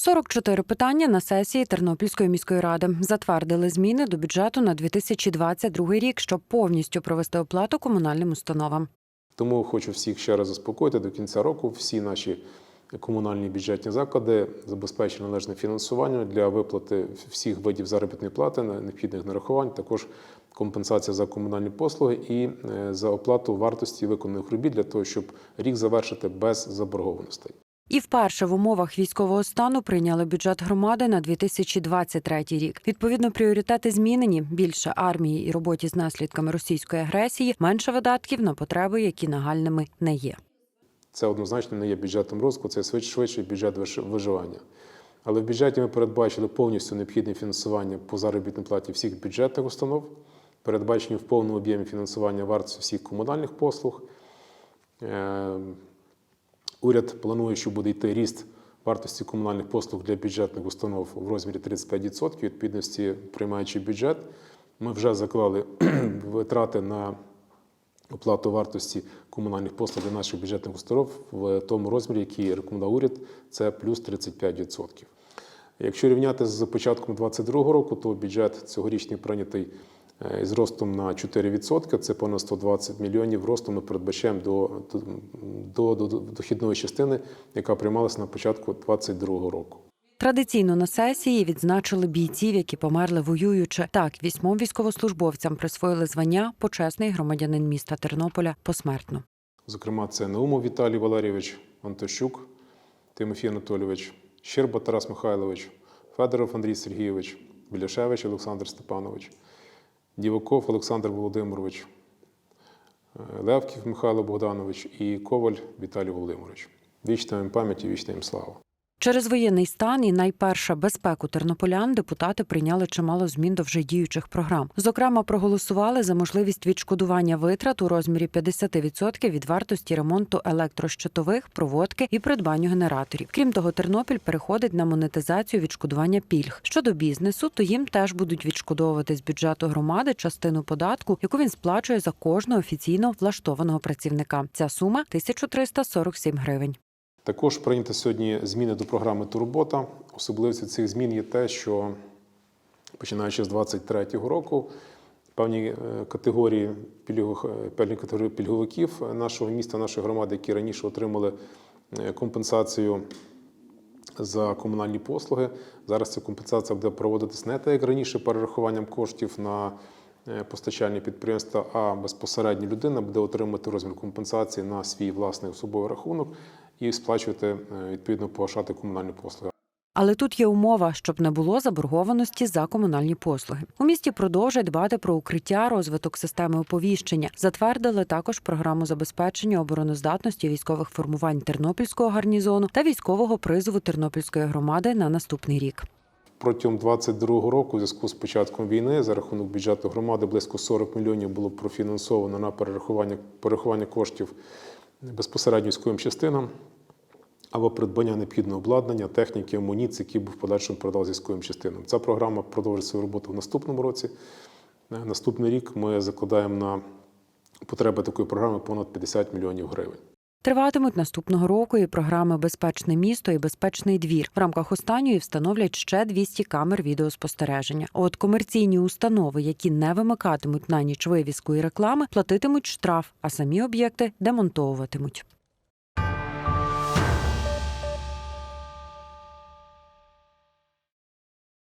44 питання на сесії Тернопільської міської ради затвердили зміни до бюджету на 2022 рік, щоб повністю провести оплату комунальним установам. Тому хочу всіх ще раз заспокоїти до кінця року. Всі наші комунальні бюджетні заклади забезпечені належне фінансування для виплати всіх видів заробітної плати, необхідних нарахувань, також компенсація за комунальні послуги і е, за оплату вартості виконаних робіт для того, щоб рік завершити без заборгованостей. І вперше в умовах військового стану прийняли бюджет громади на 2023 рік. Відповідно, пріоритети змінені: більше армії і роботі з наслідками російської агресії, менше видатків на потреби, які нагальними не є. Це однозначно не є бюджетом розвитку, це швидше бюджет виживання. Але в бюджеті ми передбачили повністю необхідне фінансування по заробітній платі всіх бюджетних установ, передбачені в повному об'ємі фінансування вартості всіх комунальних послуг. Уряд планує, що буде йти ріст вартості комунальних послуг для бюджетних установ в розмірі 35% відповідності приймаючи бюджет. Ми вже заклали витрати на оплату вартості комунальних послуг для наших бюджетних установ в тому розмірі, який рекомендував уряд, це плюс 35%. Якщо рівняти з початком 2022 року, то бюджет цьогорічний прийнятий з ростом на 4%, це понад 120 мільйонів росту ми передбачаємо до, до, до, до дохідної частини, яка приймалася на початку 2022 року. Традиційно на сесії відзначили бійців, які померли воюючи. Так, вісьмом військовослужбовцям присвоїли звання почесний громадянин міста Тернополя посмертно. Зокрема, це Наумов Віталій Валерійович, Антощук Тимофій Анатолійович, Щерба Тарас Михайлович, Федоров Андрій Сергійович, Біляшевич Олександр Степанович, Діваков Олександр Володимирович, е, Левків Михайло Богданович і Коваль Віталій Володимирович. Вічна їм пам'ять і вічна їм слава. Через воєнний стан і найперше безпеку тернополян депутати прийняли чимало змін до вже діючих програм. Зокрема, проголосували за можливість відшкодування витрат у розмірі 50% від вартості ремонту електрощитових, проводки і придбанню генераторів. Крім того, Тернопіль переходить на монетизацію відшкодування пільг. Щодо бізнесу, то їм теж будуть відшкодовувати з бюджету громади частину податку, яку він сплачує за кожного офіційно влаштованого працівника. Ця сума 1347 гривень. Також прийняті сьогодні зміни до програми Турбота. Особливістю цих змін є те, що починаючи з 2023 року певні е, категорії пільгових е, певні категорії пільговиків нашого міста, нашої громади, які раніше отримали е, компенсацію за комунальні послуги. Зараз ця компенсація буде проводитись не так, як раніше, перерахуванням коштів на постачальні підприємства, а безпосередньо людина буде отримати розмір компенсації на свій власний особовий рахунок і сплачувати е, відповідно погашати комунальні послуги. Але тут є умова, щоб не було заборгованості за комунальні послуги. У місті продовжать дбати про укриття, розвиток системи оповіщення. Затвердили також програму забезпечення обороноздатності військових формувань Тернопільського гарнізону та військового призову Тернопільської громади на наступний рік. Протягом 2022 року, у зв'язку з початком війни, за рахунок бюджету громади близько 40 мільйонів було профінансовано на перерахування, перерахування коштів безпосередньо військовим частинам або придбання необхідного обладнання, техніки, амуніції, які був в подальшому продав військовим частинам. Ця програма продовжить свою роботу в наступному році. Е, Наступний рік ми закладаємо на потреби такої програми понад 50 мільйонів гривень. Триватимуть наступного року і програми Безпечне місто і безпечний двір. В рамках останньої встановлять ще 200 камер відеоспостереження. От комерційні установи, які не вимикатимуть на ніч вивіску і реклами, платитимуть штраф, а самі об'єкти демонтовуватимуть.